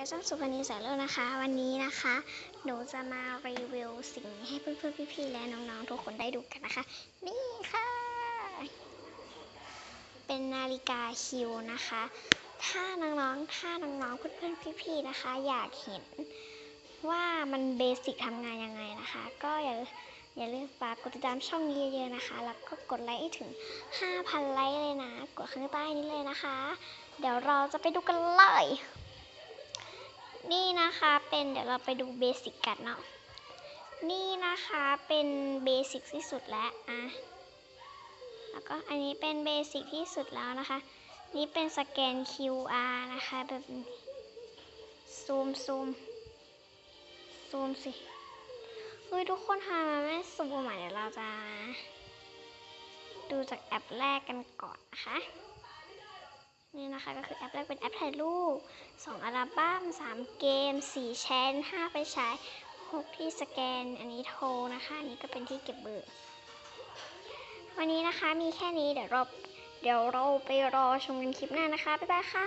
กช่องสุพรรณีสายเลือดนะคะ วันนี้นะคะ หนูจะมารีวิวสิ่งนี้ให้เพื่อนๆพี่ๆและน้องๆทุกคนได้ดูกันนะคะ นี่ค่ะ เป็นนาฬิกาคิวนะคะ ถ้าน้องๆถ้าน้องๆเพื่อนๆพี่ๆนะคะ อยากเห็นว่ามันเบสิกทำงานยังไงนะคะ ก็อย่าอย่าลืมฝากกดติดตามช่องนี้เยอะๆนะคะ แล้วก็กดไลค์ให้ถึง 5,000 ไลค์เลยนะ กดข้างใต้นี้เลยนะคะ เดี๋ยวเราจะไปดูกันเลย นี่นะคะเป็นเดี๋ยวเราไปดูเบสิกกันเนาะนี่นะคะเป็นเบสิกที่สุดแล้วอะแล้วก็อันนี้เป็นเบสิกที่สุดแล้วนะคะ นี่เป็นสแกน QR นะคะแบบซูมซูมซูมสิเฮ้ยทุกคนทำไมไม่ซูมอะเดี๋ยวเราจะดูจากแอปแรกกันก่อนนะคะ นี่นะคะก็คือแอปแรกเป็นแอปถ่ายรูป2อัลบั้ม3 เกม 4 แชท5ไปใช้6ที่สแกน อันนี้โทรนะคะอันนี้ก็เป็นที่เก็บเบอร์ วันนี้นะคะมีแค่นี้เดี๋ยวเราเดี๋ยวเราไปรอชมกันคลิปหน้านะคะ บ๊ายบายค่ะ